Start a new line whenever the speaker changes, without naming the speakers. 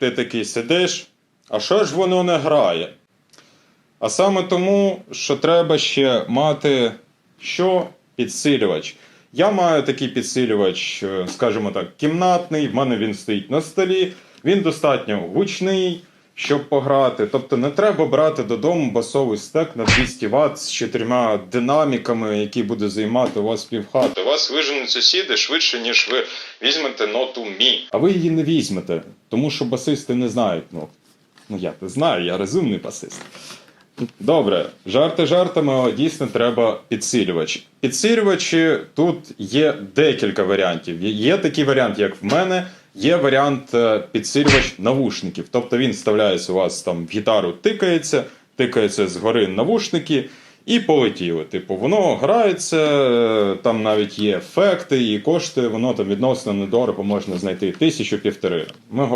ти такий сидиш, а що ж воно не грає? А саме тому, що треба ще мати що? Підсилювач. Я маю такий підсилювач, е, скажімо так, кімнатний, в мене він стоїть на столі, він достатньо гучний, щоб пограти. Тобто не треба брати додому басовий стек на 200 Вт з чотирма динаміками, які буде займати у вас півхати. У вас виженуть сусіди швидше, ніж ви візьмете ноту мі. А ви її не візьмете, тому що басисти не знають нот. Ну я не знаю, я розумний басист. Добре, жарти жартами, але дійсно треба підсилювач. Підсилювачі тут є декілька варіантів. Є- Є такий варіант, як в мене, є варіант е, підсилювач навушників. Тобто він вставляється у вас там в гітару, тикається, тикається згори навушники. І полетіли. Типу, воно грається, е, там навіть є ефекти і коштує, воно там відносно недорого можна знайти тисячу півтори.